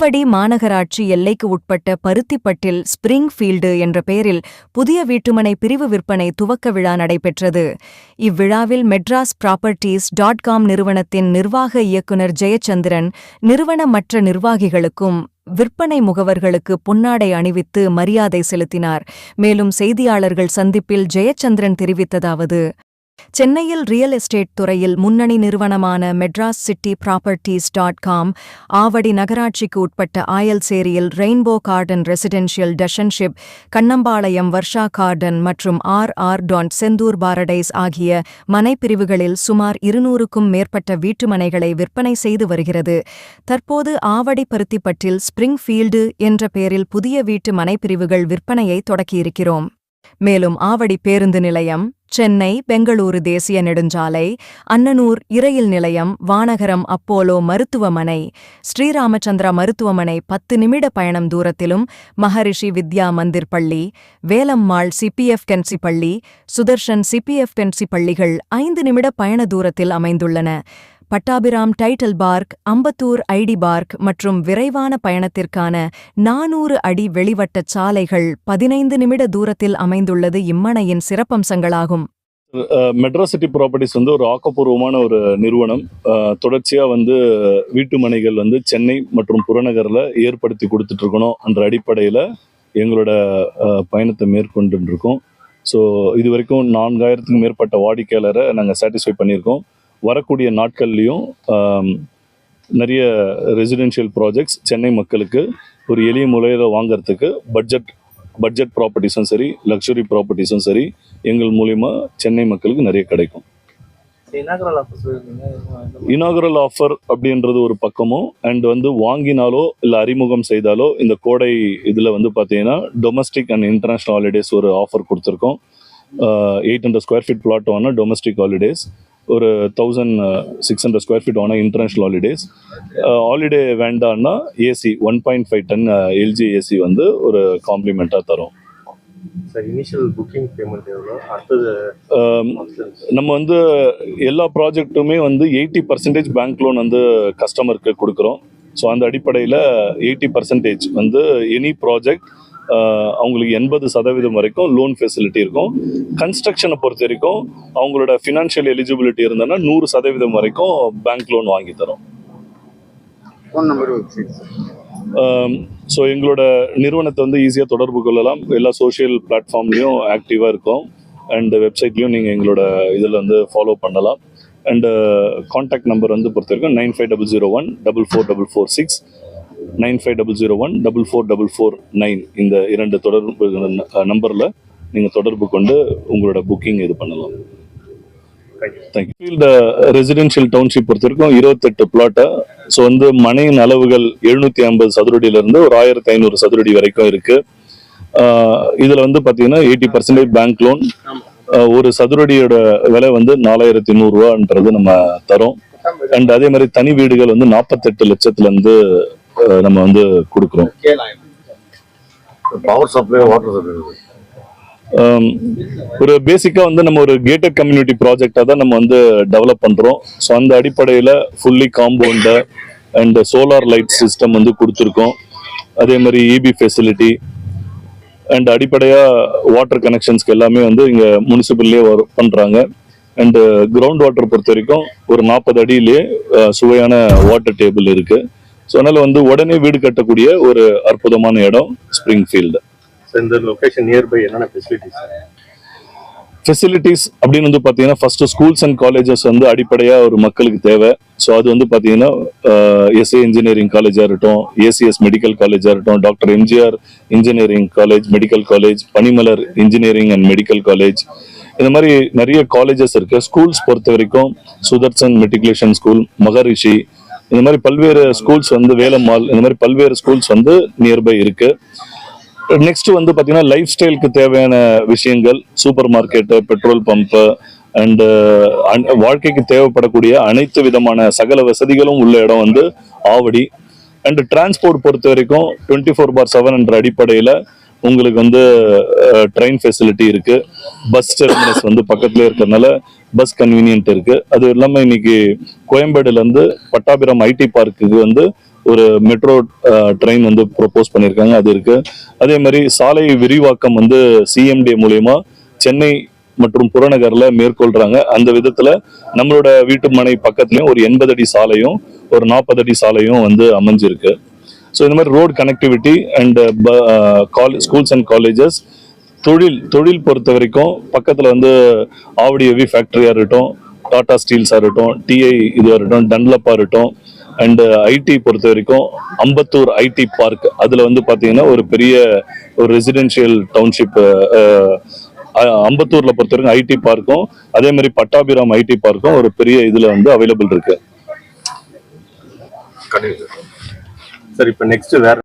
ஆவடி மாநகராட்சி எல்லைக்கு உட்பட்ட பருத்திப்பட்டில் ஸ்பிரிங்ஃபீல்டு என்ற பெயரில் புதிய வீட்டுமனை பிரிவு விற்பனை துவக்க விழா நடைபெற்றது. இவ்விழாவில் மெட்ராஸ் ப்ராப்பர்ட்டிஸ் டாட் காம் நிறுவனத்தின் நிர்வாக இயக்குனர் ஜெயச்சந்திரன் நிறுவன மற்ற நிர்வாகிகளுக்கும் விற்பனை முகவர்களுக்கு பொன்னாடை அணிவித்து மரியாதை செலுத்தினார். மேலும் செய்தியாளர்கள் சந்திப்பில் ஜெயச்சந்திரன் தெரிவித்ததாவது சென்னையில் ரியல் எஸ்டேட் துறையில் முன்னணி நிறுவனமான Madras city properties dot com Avadi நகராட்சிக்கு உட்பட்ட ஆயல்சேரியில் rainbow garden residential township Kannampalayam Varsha garden மற்றும் R R town Senthur paradise ஆகிய மனைப்பிரிவுகளில் சுமார் இருநூறுக்கும் மேற்பட்ட வீட்டுமனைகளை விற்பனை செய்து வருகிறது. தற்போது ஆவடி பருத்திப்பட்டில் ஸ்பிரிங்ஃபீல்டு என்ற பெயரில் புதிய வீட்டு மனைப்பிரிவுகள் விற்பனையை தொடக்கியிருக்கிறோம். மேலும் ஆவடி பேருந்து நிலையம் சென்னை பெங்களூரு தேசிய நெடுஞ்சாலை அன்னனூர் இரயில் நிலையம் வானகரம் அப்போலோ மருத்துவமனை ஸ்ரீராமச்சந்திரா மருத்துவமனை பத்து நிமிட பயணம் தூரத்திலும் மகரிஷி வித்யா மந்திர் பள்ளி வேலம்மாள் சிபிஎஃப் கென்சி பள்ளி சுதர்ஷன் சிபிஎஃப் கென்சி பள்ளிகள் ஐந்து நிமிட பயண தூரத்தில் அமைந்துள்ளன. Pattabiram Tidel park Ambattur IT park மற்றும் விரைவான பயணத்திற்கான நானூறு அடி வெளிவட்டச் சாலைகள் பதினைந்து நிமிட தூரத்தில் அமைந்துள்ளது இம்மனையின் சிறப்பம்சங்களாகும். மெட்ராசிட்டி ப்ராப்பர்ட்டிஸ் வந்து ஒரு ஆக்கப்பூர்வமான ஒரு நிறுவனம். தொடர்ச்சியாக தொடர்ச்சியா வந்து வீட்டு மனைகள் வந்து சென்னை மற்றும் புறநகர்ல ஏற்படுத்தி கொடுத்துட்டு இருக்கணும் என்ற அடிப்படையில எங்களோட பயணத்தை மேற்கொண்டு இருக்கோம் ஸோ இது வரைக்கும் நான்காயிரத்துக்கும் மேற்பட்ட வாடிக்கையாளரை நாங்கள் சாட்டிஸ்ஃபை பண்ணியிருக்கோம். வரக்கூடிய நாட்கள்லையும் நிறைய ரெசிடென்ஷியல் ப்ராஜெக்ட்ஸ் சென்னை மக்களுக்கு ஒரு எளிய முறையில் வாங்குறதுக்கு பட்ஜெட் பட்ஜெட் ப்ராப்பர்ட்டிஸும் சரி லக்ஸுரி ப்ராப்பர்ட்டிஸும் சரி எங்கள் மூலிமா சென்னை மக்களுக்கு நிறைய கிடைக்கும். இனாகரல் ஆஃபர் அப்படின்றது ஒரு பக்கமும் அண்ட் வந்து வாங்கினாலோ இல்லை அறிமுகம் செய்தாலோ இந்த கோடை இதில் வந்து பார்த்தீங்கன்னா டொமஸ்டிக் அண்ட் இன்டர்நேஷ்னல் ஹாலிடேஸ் ஒரு ஆஃபர் கொடுத்துருக்கோம். Eight hundred square feet flat ஆன டொமஸ்டிக் ஹாலிடேஸ் ஒரு thousand six hundred square feet ஆன இன்டர்நேஷ்னல் ஹாலிடேஸ் ஹாலிடே வேண்டான்னா AC one point five ton LG AC வந்து ஒரு காம்ப்ளிமெண்ட்டாக தரும். ஆம், நம்ம வந்து எல்லா ப்ராஜெக்ட்டுமே வந்து எயிட்டி பர்சன்டேஜ் பேங்க் லோன் வந்து கஸ்டமருக்கு கொடுக்குறோம். ஸோ அந்த அடிப்படையில் எயிட்டி பர்சன்டேஜ் வந்து எனி ப்ராஜெக்ட் அவங்களுக்கு எண்பது சதவீதம் வரைக்கும் லோன் ஃபெசிலிட்டி இருக்கும். கன்ஸ்ட்ரக்ஷனை பொறுத்த வரைக்கும் அவங்களோட ஃபினான்ஷியல் எலிஜிபிலிட்டி இருந்ததுன்னா நூறு சதவீதம் வரைக்கும் பேங்க் லோன் வாங்கி தரோம். ஃபோன் நம்பர் வெப்சைட் ஸோ எங்களோட நிறுவனத்தை வந்து ஈஸியாக தொடர்பு கொள்ளலாம். எல்லா சோஷியல் பிளாட்ஃபார்ம்லேயும் ஆக்டிவாக இருக்கும். அண்ட் வெப்சைட்லேயும் நீங்கள் எங்களோட இதில் வந்து ஃபாலோ பண்ணலாம். அண்டு காண்டாக்ட் நம்பர் வந்து பொறுத்த வரைக்கும் nine five double zero one double four double four six nine five double zero one double four double four nine இந்த இரண்டு தொடர்பு நம்பரில் நீங்கள் தொடர்பு கொண்டு உங்களோட புக்கிங் இது பண்ணலாம். தேங்க்யூ இந்த ரெசிடென்ஷியல் டவுன்ஷிப் பொறுத்த வரைக்கும் இருபத்தெட்டு பிளாட்டை ஸோ வந்து மனையின் அளவுகள் எழுநூத்தி ஐம்பது சதுரடியிலிருந்து ஒரு ஆயிரத்தி ஐநூறு சதுரடி வரைக்கும் இருக்கு. ஆஹ் இதுல வந்து பாத்தீங்கன்னா எயிட்டி பர்சன்டேஜ் பேங்க் லோன் ஒரு சதுரடியோட விலை வந்து நாலாயிரத்தி நூறுரூவான்றது நம்ம தரோம். அண்ட் அதே மாதிரி தனி வீடுகள் வந்து நாற்பத்தெட்டு லட்சத்துல இருந்து ஆஹ் நம்ம வந்து கொடுக்குறோம். பவர் சப்ளை வாட்டர் சப்ளை ஒரு பேசிக்கா வந்து நம்ம ஒரு கேட்டட் கம்யூனிட்டி ப்ராஜெக்டா தான் நம்ம வந்து டெவலப் பண்றோம். ஸோ அந்த அடிப்படையில fully compound and solar light system வந்து கொடுத்துருக்கோம். அதே மாதிரி இபி ஃபெசிலிட்டி அண்ட் அடிப்படையா வாட்டர் கனெக்ஷன்ஸ்க்கு எல்லாமே வந்து இங்க முனிசிபல்லே வரும் பண்றாங்க. அண்ட் கிரவுண்ட் வாட்டர் பொறுத்த வரைக்கும் ஒரு நாற்பது அடியிலேயே அஹ், சுவையான வாட்டர் டேபிள் இருக்கு. ஸோ அதனால வந்து உடனே வீடு கட்டக்கூடிய ஒரு அற்புதமான இடம் ஸ்ப்ரிங் ஃபீல்டு இந்த லொகேஷன் நியர்பை என்னென்ன ஃபெசிலிட்டிஸ் ஃபெசிலிட்டிஸ் அப்படின்னு வந்து பார்த்தீங்கன்னா ஃபர்ஸ்ட் ஸ்கூல்ஸ் அண்ட் காலேஜஸ் வந்து அடிப்படையாக ஒரு மக்களுக்கு தேவை. ஸோ அது வந்து பார்த்தீங்கன்னா எஸ்ஏ இன்ஜினியரிங் காலேஜாக இருக்கட்டும் ஏசிஎஸ் மெடிக்கல் காலேஜாக இருக்கட்டும் doctor MGR engineering college medical college Panimalar engineering and medical college இந்த மாதிரி நிறைய காலேஜஸ் இருக்கு. ஸ்கூல்ஸ் பொறுத்த வரைக்கும் சுதர்சன் மெட்ரிகுலேஷன் ஸ்கூல் மகரிஷி இந்த மாதிரி பல்வேறு ஸ்கூல்ஸ் வந்து வேலம்மாள் இந்த மாதிரி பல்வேறு ஸ்கூல்ஸ் வந்து நியர்பை இருக்கு. நெக்ஸ்ட் வந்து பார்த்தீங்கன்னா லைஃப் ஸ்டைலுக்கு தேவையான விஷயங்கள் super market petrol pump and வாழ்க்கைக்கு தேவைப்படக்கூடிய அனைத்து விதமான சகல வசதிகளும் உள்ள இடம் வந்து ஆவடி. அண்ட் டிரான்ஸ்போர்ட் பொறுத்த வரைக்கும் டுவெண்ட்டி ஃபோர் பார் செவன் என்ற அடிப்படையில் உங்களுக்கு வந்து ட்ரெயின் ஃபெசிலிட்டி இருக்கு. பஸ் டெர்மினஸ் வந்து பக்கத்துல இருக்கிறதுனால பஸ் கன்வீனியன்ட் இருக்கு. அது இல்லாமல் இன்னைக்கு கோயம்பேடுலேருந்து பட்டாபுரம் பட்டாபிரம் ஐடி பார்க்குக்கு வந்து ஒரு மெட்ரோ ட்ரெயின் வந்து ப்ரொப்போஸ் பண்ணியிருக்காங்க. அது இருக்கு. அதே மாதிரி சாலை விரிவாக்கம் வந்து சிஎம்டி மூலயமா சென்னை மற்றும் புறநகர்ல மேற்கொள்றாங்க. அந்த விதத்துல நம்மளோட வீட்டு மனை பக்கத்துலயும் ஒரு எண்பது அடி சாலையும் ஒரு நாற்பது அடி சாலையும் வந்து அமைஞ்சிருக்கு. ஸோ இந்த மாதிரி road connectivity and college schools and colleges தொழில் தொழில் பொறுத்த வரைக்கும் பக்கத்தில் வந்து ஆவடி ஹெவி ஃபேக்ட்ரியாக இருக்கட்டும் டாடா ஸ்டீல்ஸாக இருக்கட்டும் டிஐ இதுவாக இருக்கட்டும் டன்லப்பாக இருக்கட்டும் அண்டு ஐடி uh, பொறுத்த வரைக்கும் அம்பத்தூர் ஐடி பார்க் அதில் வந்து பார்த்தீங்கன்னா ஒரு பெரிய ஒரு ரெசிடென்ஷியல் டவுன்ஷிப் அம்பத்தூரில் பொறுத்த வரைக்கும் ஐடி பார்க்கும் அதே மாதிரி பட்டாபிராம் ஐடி பார்க்கும் ஒரு பெரிய இதில் வந்து அவைலபிள் இருக்குது சார் இப்போ நெக்ஸ்ட் வேற